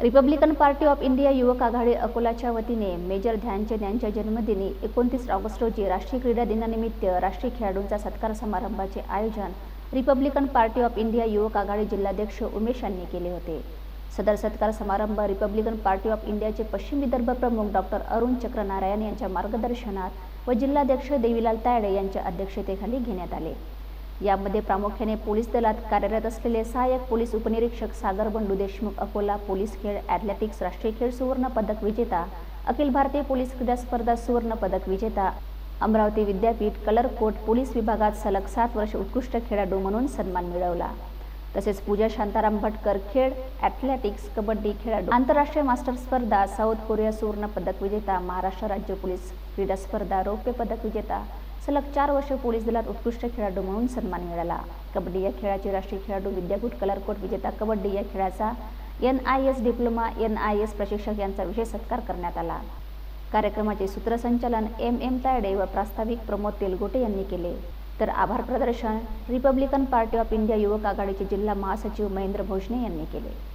Republican party of India युवक आघाडी अकोलाच्या वतीने major Dhyanchand यांच्या जन्मदिनी एकोणतीस ऑगस्ट रोजी राष्ट्रीय क्रीडा दिनानिमित्त राष्ट्रीय खेळाडूंचा सत्कार समारंभाचे आयोजन रिपब्लिकन पार्टी ऑफ इंडिया युवक आघाडी जिल्हाध्यक्ष उमेश यांनी केले होते. सदर सत्कार समारंभ रिपब्लिकन पार्टी ऑफ इंडियाचे पश्चिम विदर्भ प्रमुख डॉक्टर अरुण चक्रनारायण यांच्या मार्गदर्शनात व जिल्हाध्यक्ष देवीलाल तायडे यांच्या अध्यक्षतेखाली घेण्यात आले. यामध्ये प्रामुख्याने पोलीस दलात कार्यरत असलेले सहाय्यक पोलीस उपनिरीक्षक सागर बंडू देशमुख अकोला पोलीस खेळ ॲथलेटिक्स राष्ट्रीय खेळ सुवर्ण पदक विजेता अखिल भारतीय पोलीस क्रीडा स्पर्धा सुवर्ण पदक विजेता अमरावती विद्यापीठ कलर कोट पोलीस विभागात सलग सात वर्ष उत्कृष्ट खेळाडू म्हणून सन्मान मिळवला. तसेच पूजा शांताराम भटकर खेळ ॲथलेटिक्स कबड्डी खेळाडू आंतरराष्ट्रीय मास्टर स्पर्धा साऊथ कोरिया सुवर्ण पदक विजेता महाराष्ट्र राज्य पोलीस क्रीडा स्पर्धा रौप्य पदक विजेता सलग चार वर्ष पोलीस दलात उत्कृष्ट खेळाडू म्हणून सन्मान मिळाला. कबड्डी या खेळाचे राष्ट्रीय खेळाडू विद्यापीठ कलरकोट विजेता कबड्डी या खेळाचा N I S diploma N I S प्रशिक्षक यांचा विशेष सत्कार करण्यात आला. कार्यक्रमाचे सूत्रसंचालन एम एम तायडे व प्रास्ताविक प्रमोद तेलगोटे यांनी केले. तर आभार प्रदर्शन रिपब्लिकन पार्टी ऑफ इंडिया युवक आघाडीचे जिल्हा महासचिव महेंद्र भोजने यांनी केले.